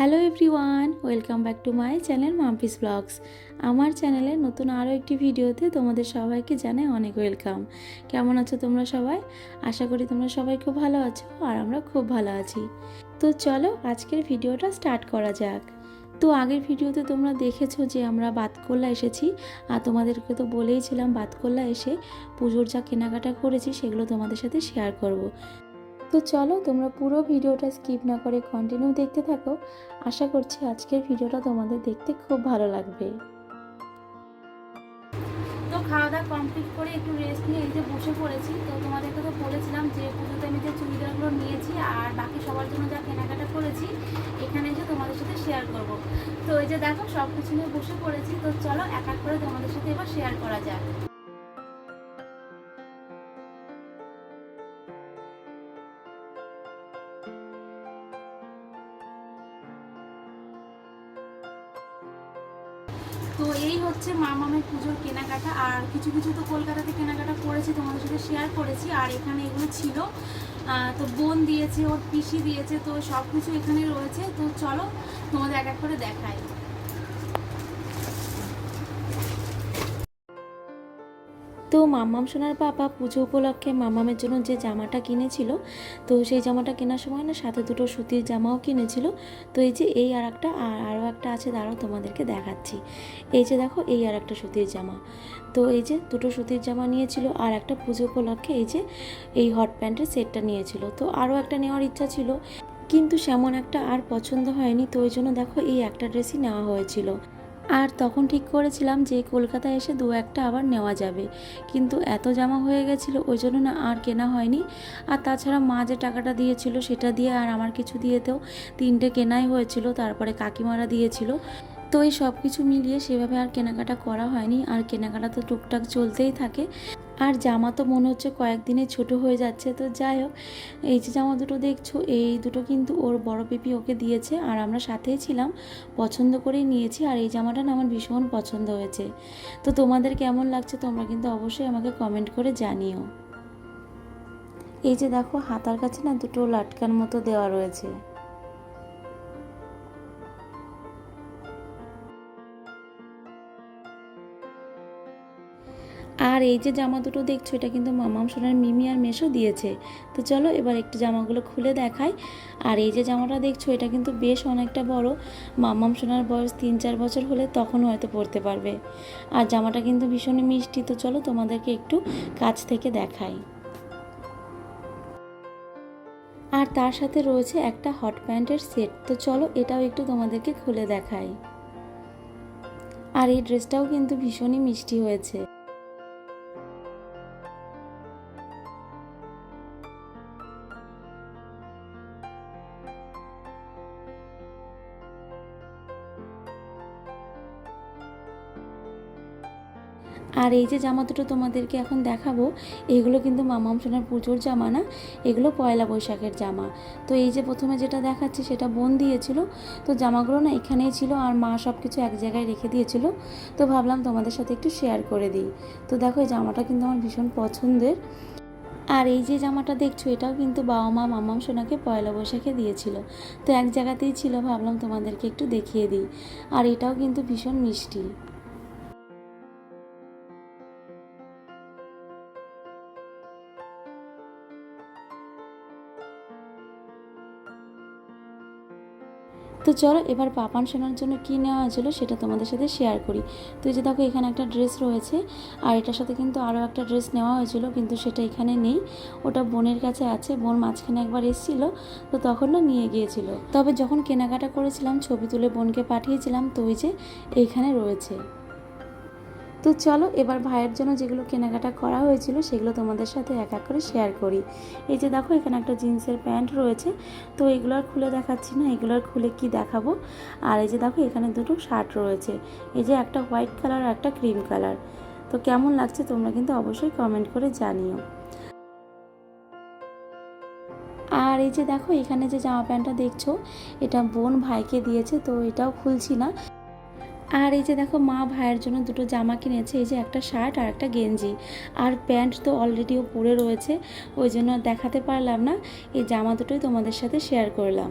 Hello everyone, welcome back to my channel Mampi's blogs. আমার চ্যানেলে নতুন আরও একটি ভিডিওতে তোমাদের সবাইকে জানাই অনেক ওয়েলকাম। কেমন আছো তোমরা সবাই? আশা করি তোমরা সবাই খুব ভালো আছো আর আমরা খুব ভালো আছি। তো চলো আজকের ভিডিওটা স্টার্ট করা যাক। তো আগের ভিডিওতে তোমরা দেখেছ যে আমরা বাতকল্লা এসেছি। আর তোমাদেরকে তো বলেইছিলাম বাতকল্লা এসে পুজোর যা কেনাকাটা করেছি সেগুলো তোমাদের সাথে শেয়ার করব। তো চলো তোমরা পুরো ভিডিওটা স্কিপ না করে কন্টিনিউ দেখতে থাকো। আশা করছি আজকের ভিডিওটা তোমাদের দেখতে খুব ভালো লাগবে। তো খাওয়া দাওয়া কমপ্লিট করে একটু রেস্ট নিয়ে এই যে বসে পড়েছি, তো তোমাদেরকে তো বলেছিলাম যে পুজোতে আমি যে চুড়িদারগুলো নিয়েছি আর বাকি সবার জন্য যা কেনাকাটা করেছি, এখানে এসে তোমাদের সাথে শেয়ার করব। তো এই যে দেখো সব কিছু নিয়ে বসে পড়েছি, তো চলো এক এক করে তোমাদের সাথে এবার শেয়ার করা যাক। তো এই হচ্ছে মা মামের পুজোর কেনাকাটা। আর কিছু কিছু তো কলকাতাতে কেনাকাটা করেছি, তোমাদের সাথে শেয়ার করেছি। আর এখানে এগুলো ছিল। তো বোন দিয়েছে, ওর পিসি দিয়েছে, তো সব কিছু এখানে রয়েছে। তো চলো তোমাদের এক এক করে দেখাই। তো মাম্মাম সোনার পাপা পুজো উপলক্ষে মাম্মামের জন্য যে জামাটা কিনেছিল, তো সেই জামাটা কেনার সময় না সাথে দুটো সুতির জামাও কিনেছিল। তো এই যে এই আর একটা আর আরও একটা আছে, দাঁড়াও তোমাদেরকে দেখাচ্ছি। এই যে দেখো, এই আর একটা সুতির জামা। তো এই যে দুটো সুতির জামা নিয়েছিল আর একটা পুজো উপলক্ষে এই যে এই হট প্যান্টের সেটটা নিয়েছিল। তো আরও একটা নেওয়ার ইচ্ছা ছিল, কিন্তু সেমন একটা আর পছন্দ হয়নি। তো ওই জন্য দেখো এই একটা ড্রেসই নেওয়া হয়েছিল। আর তখন ঠিক করেছিলাম যে কলকাতায় এসে দু একটা আবার নেওয়া যাবে। কিন্তু এত জামা হয়ে গেছিল, ওই জন্য না আর কেনা হয়নি। আর তাছাড়া মা যে টাকাটা দিয়েছিল সেটা দিয়ে আর আমার কিছু দিয়েতেও তিনটে কেনাই হয়েছিল, তারপরে কাকিমারা দিয়েছিল। তো এই সব কিছু মিলিয়ে সেভাবে আর কেনাকাটা করা হয়নি। আর কেনাকাটা তো টুকটাক চলতেই থাকে। আর জামা তো মনে হচ্ছে কয়েকদিনে ছোট হয়ে যাচ্ছে, তো যাই হোক, এই যে জামা দুটো দেখছ, এই দুটো কিন্তু ওর বড় পিপি ওকে দিয়েছে আর আমরা সাথেই ছিলাম, পছন্দ করেই নিয়েছি আর এই জামাটা না আমার ভীষণ পছন্দ হয়েছে। তো তোমাদের কেমন লাগছে তোমরা কিন্তু অবশ্যই আমাকে কমেন্ট করে জানিও। এই যে দেখো, হাতার কাছে না দুটো লাটকার মতো দেওয়া রয়েছে। আর এই যে জামা দুটো দেখছ, এটা কিন্তু মামাম সোনার মিমি আর মেশো দিয়েছে। তো চলো এবার একটু জামাগুলো খুলে দেখাই। আর এই যে জামাটা দেখছ, এটা কিন্তু বেশ অনেকটা বড়। মামাম সোনার বয়স তিন চার বছর হলে তখন হয়তো পরতে পারবে। আর জামাটা কিন্তু ভীষণই মিষ্টি, তো চলো তোমাদেরকে একটু কাছ থেকে দেখাই। আর তার সাথে রয়েছে একটা হট প্যান্টের সেট, তো চলো এটাও একটু তোমাদেরকে খুলে দেখাই। আর এই ড্রেসটাও কিন্তু ভীষণই মিষ্টি হয়েছে। আর এই যে জামা দুটো তোমাদেরকে এখন দেখাবো, এগুলো কিন্তু মামাম সোনার পুজোর জামা না, এগুলো পয়লা বৈশাখের জামা। তো এই যে প্রথমে যেটা দেখাচ্ছি সেটা বোন দিয়েছিল, তো জামাগুলো না এখানেই ছিল আর মা সব কিছু এক জায়গায় রেখে দিয়েছিল, তো ভাবলাম তোমাদের সাথে একটু শেয়ার করে দিই। তো দেখো এই জামাটা কিন্তু আমার ভীষণ পছন্দের। আর এই যে জামাটা দেখছ, এটাও কিন্তু বাবা মা মামাম সোনাকে পয়লা বৈশাখে দিয়েছিল। তো এক জায়গাতেই ছিল, ভাবলাম তোমাদেরকে একটু দেখিয়ে দিই। আর এটাও কিন্তু ভীষণ মিষ্টি। তো চলো, এবার পাপান শোনার জন্য কী নেওয়া হয়েছিল সেটা তোমাদের সাথে শেয়ার করি। তো এই যে দেখো, এখানে একটা ড্রেস রয়েছে, আর এটার সাথে কিন্তু আরও একটা ড্রেস নেওয়া হয়েছিল, কিন্তু সেটা এখানে নেই। ওটা বোনের কাছে আছে, বোন মাঝখানে একবার এসেছিল, তো তখন না নিয়ে গিয়েছিল। তবে যখন কেনাকাটা করেছিলাম, ছবি তুলে বোনকে পাঠিয়েছিলাম, তো ওই যে এইখানে রয়েছে। তো চলো, এবার ভাইয়ের জন্য যেগুলো কেনাকাটা করা হয়েছিল সেগুলো তোমাদের সাথে এক এক করে শেয়ার করি। এই যে দেখো, এখানে একটা জিন্সের প্যান্ট রয়েছে। তো এগুলো আর খুলে দেখাচ্ছি না, এগুলো আর খুলে কি দেখাবো? আর এই যে দেখো, এখানে দুটো শার্ট রয়েছে। এই যে একটা হোয়াইট কালার আর একটা ক্রিম কালার তো কেমন লাগছে তোমরা কিন্তু অবশ্যই কমেন্ট করে জানিও। আর এই যে দেখো, এখানে যে জামা প্যান্টটা দেখছ, এটা বোন ভাইকে দিয়েছে, তো এটাও খুলছি না। আর এই যে দেখো মা ভাইয়ের জন্য দুটো জামা কিনেছে, এই যে একটা শার্ট আর একটা গেঞ্জি। আর প্যান্ট তো অলরেডি ও পরে রয়েছে, ওই জন্য দেখাতে পারলাম না। এই জামা দুটোই তোমাদের সাথে শেয়ার করলাম।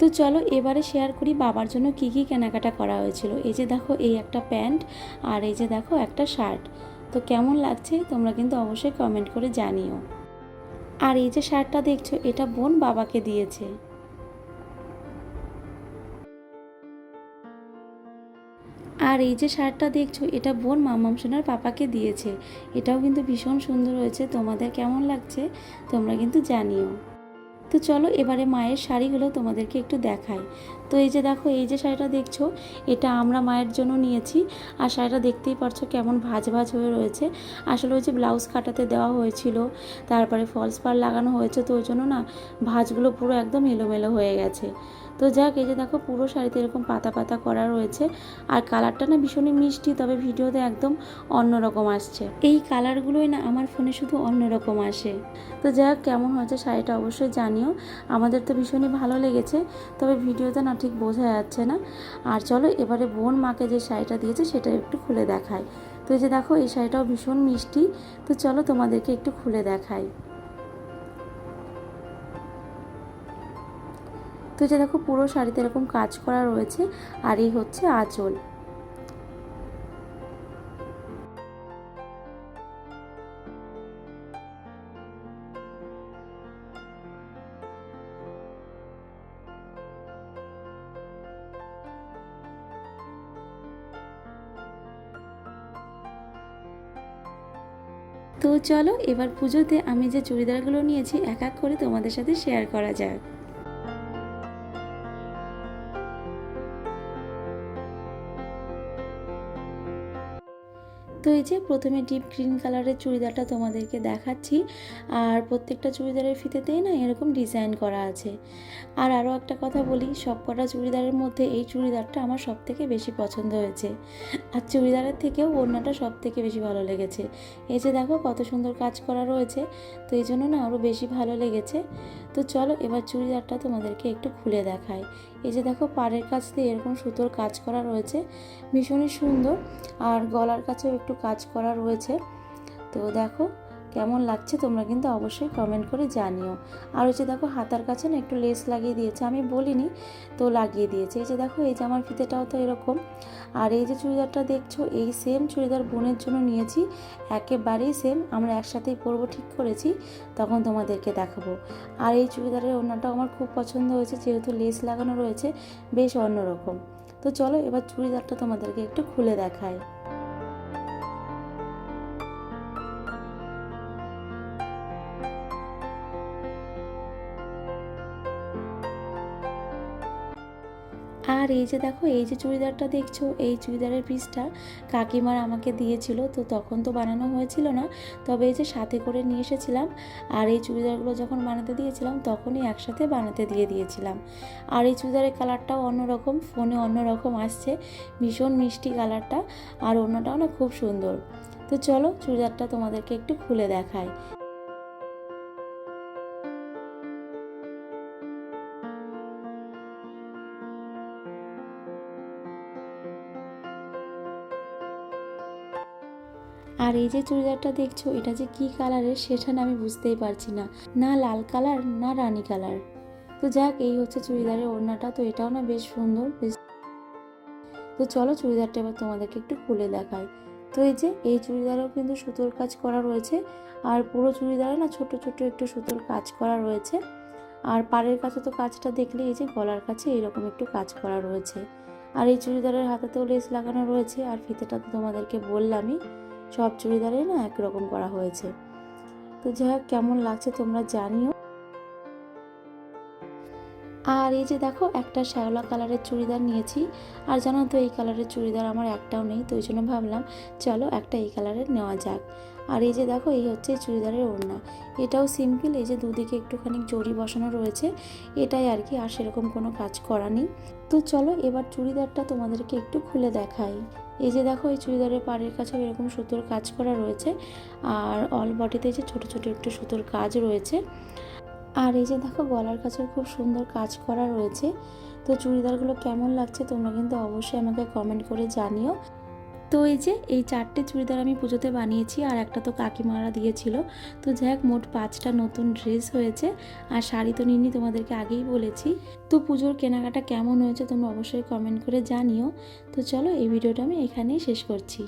তো চলো এবারে শেয়ার করি বাবার জন্য কী কী কেনাকাটা করা হয়েছিল। এই যে দেখো এই একটা প্যান্ট আর এই যে দেখো একটা শার্ট। তো কেমন লাগছে তোমরা কিন্তু অবশ্যই কমেন্ট করে জানিও। আর এই যে শার্টটা দেখছ, এটা বোন বাবাকে দিয়েছে। আর এই যে শার্টটা দেখছ, এটা বোন মামাম সোনার পাপাকে দিয়েছে। এটাও কিন্তু ভীষণ সুন্দর হয়েছে। তোমাদের কেমন লাগছে, তোমরা কিন্তু জানিও। তো চলো, এবারে মায়ের শাড়িগুলো তোমাদেরকে একটু দেখাই। তো এই যে দেখো, এই যে শাড়িটা দেখছ, এটা আমরা মায়ের জন্য নিয়েছি। আর শাড়িটা দেখতেই পারছ কেমন ভাজ ভাজ হয়ে রয়েছে। আসলে ওই যে ব্লাউজ কাটাতে দেওয়া হয়েছিল, তারপরে ফলস পার লাগানো হয়েছে, তো ওই জন্য না ভাঁজগুলো পুরো একদম এলোমেলো হয়ে গেছে। তো যাক, এই যে দেখো, পুরো শাড়িতে এরকম পাতা পাতা করা রয়েছে। আর কালারটা না ভীষণই মিষ্টি, তবে ভিডিওতে একদম অন্যরকম আসছে। এই কালারগুলোই না আমার ফোনে শুধু অন্যরকম আসে। তো যাক, কেমন হয়েছে শাড়িটা অবশ্যই জানিও। আমাদের তো ভীষণই ভালো লেগেছে, তবে ভিডিওতে না ঠিক বোঝা যাচ্ছে না। আর চলো এবারে বোন মাকে যে শাড়িটা দিয়েছে সেটা একটু খুলে দেখায় তো যে দেখো, এই শাড়িটাও ভীষণ মিষ্টি। তো চলো তোমাদেরকে একটু খুলে দেখায় তো যে দেখো, পুরো শাড়িতে এরকম কাজ করা রয়েছে। আর এই হচ্ছে আঁচল। তো চলো, এবার পুজোতে আমি যে চুড়িদারগুলো নিয়েছি, এক এক করে তোমাদের সাথে শেয়ার করা যাক। যে প্রথমে ডিপ গ্রিন কালারের চুড়িদারটা তোমাদেরকে দেখাচ্ছি। আর প্রত্যেকটা চুড়িদারের ফিতেতেই না এরকম ডিজাইন করা আছে। আর আরও একটা কথা বলি সব কটা চুড়িদারের মধ্যে এই চুড়িদারটা আমার সব থেকে বেশি পছন্দ হয়েছে। আর চুড়িদারের থেকেও ওড়নাটা সব থেকে বেশি ভালো লেগেছে। এই যে দেখো কত সুন্দর কাজ করা রয়েছে, তো এই জন্য না আরও বেশি ভালো লেগেছে। তো চলো এবার চুড়িদারটা তোমাদেরকে একটু খুলে দেখাই। এই যে দেখো পাড়ের কাছ দিয়ে এরকম সুতোর কাজ করা রয়েছে। ভীষণই সুন্দর। আর গলার কাছেও একটু কাজ করা রয়েছে। তো দেখো কেমন লাগছে তোমরা কিন্তু অবশ্যই কমেন্ট করে জানিও। আর হচ্ছে দেখো হাতার কাছে না একটু লেস লাগিয়ে দিয়েছে, আমি বলিনি তো লাগিয়ে দিয়েছে। এই যে দেখো, এই যে আমার ফিতেটাও তো এরকম। আর এই যে চুড়িদারটা দেখছ, এই সেম চুড়িদার বোনের জন্য নিয়েছি, একেবারেই সেম আমরা একসাথেই পরবো, ঠিক করেছি, তখন তোমাদেরকে দেখাবো। আর এই চুড়িদারের ওড়নাটাও আমার খুব পছন্দ হয়েছে, যেহেতু লেস লাগানো রয়েছে, বেশ অন্যরকম। তো চলো, এবার চুড়িদারটা তোমাদেরকে একটু খুলে দেখায় আর এই যে দেখো, এই যে চুড়িদারটা দেখছ, এই চুড়িদারের পিসটা কাকিমার আমাকে দিয়েছিল, তো তখন তো বানানো হয়েছিল না। তবে এই যে সাথে করে নিয়ে এসেছিলাম, আর এই চুড়িদারগুলো যখন বানাতে দিয়েছিলাম, তখনই একসাথে বানাতে দিয়ে দিয়েছিলাম। আর এই চুড়িদারের কালারটাও অন্যরকম ফোনে অন্যরকম আসছে, ভীষণ মিষ্টি কালারটা আর অন্যটাও না খুব সুন্দর। তো চলো, চুড়িদারটা তোমাদেরকে একটু খুলে দেখায় আর এই যে চুড়িদারটা দেখছ, এটা যে কি কালারের সেটা না আমি বুঝতেই পারছি না। না লাল কালার, না রানী কালার। তো যাক, এই হচ্ছে চুড়িদারের ওড়নাটা, তো এটাও না বেশ সুন্দর, বেশ তো চলো চুড়িদারটা এবার তোমাদেরকে একটু খুলে দেখাই। তো এই যে, এই চুড়িদারেও কিন্তু সুতোর কাজ করা রয়েছে, আর পুরো চুড়িদারে না ছোট ছোট একটু সুতোর কাজ করা রয়েছে। আর পাড়ের কাছে তো কাজটা দেখলে এই যে গলার কাছে এরকম একটু কাজ করা রয়েছে। আর এই চুড়িদারের হাতাতেও লেস লাগানো রয়েছে, আর ফিতেটা তো তোমাদেরকে বললামই। সব চুড়িদারে না একরকম করা হয়েছে। তো যাই হোক, কেমন লাগছে তোমরা জানিও। আর এই যে দেখো, একটা শ্যাওলা কালারের চুড়িদার নিয়েছি। আর জানো তো, এই কালারের চুড়িদার আমার একটাও নেই, তো ওই জন্য ভাবলাম, চলো একটা এই কালারের নেওয়া যাক। আর এই যে দেখো, এই হচ্ছে চুড়িদারের ওড়না। এটাও সিম্পল, এই যে দুদিকে একটুখানি জড়ি বসানো রয়েছে। এটাই আর কি, আর সেরকম কোনো কাজ করা নেই। তো চলো, এবার চুড়িদারটা তোমাদেরকে একটু খুলে দেখাই। এই যে দেখো, এই চুড়িদারের পাড়ের কাছে এরকম সুতোর কাজ করা রয়েছে। আর অল বডিতে যে ছোট ছোট একটু সুতোর কাজ রয়েছে। আর এই যে দেখো, গলার কাছে খুব সুন্দর কাজ করা রয়েছে। তো চুড়িদারগুলো কেমন লাগছে তোমরা কিন্তু অবশ্যই আমাকে কমেন্ট করে জানিও। তো এই যে, এই চারটে চুড়িদার আমি পুজোতে বানিয়েছি আর একটা তো কাকিমারা দিয়েছিল। তো যাই হোক, মোট পাঁচটা নতুন ড্রেস হয়েছে আর শাড়ি তো নিনি তোমাদেরকে আগেই বলেছি। তো পুজোর কেনাকাটা কেমন হয়েছে তোমরা অবশ্যই কমেন্ট করে জানিও। তো চলো, এই ভিডিওটা আমি এখানেই শেষ করছি।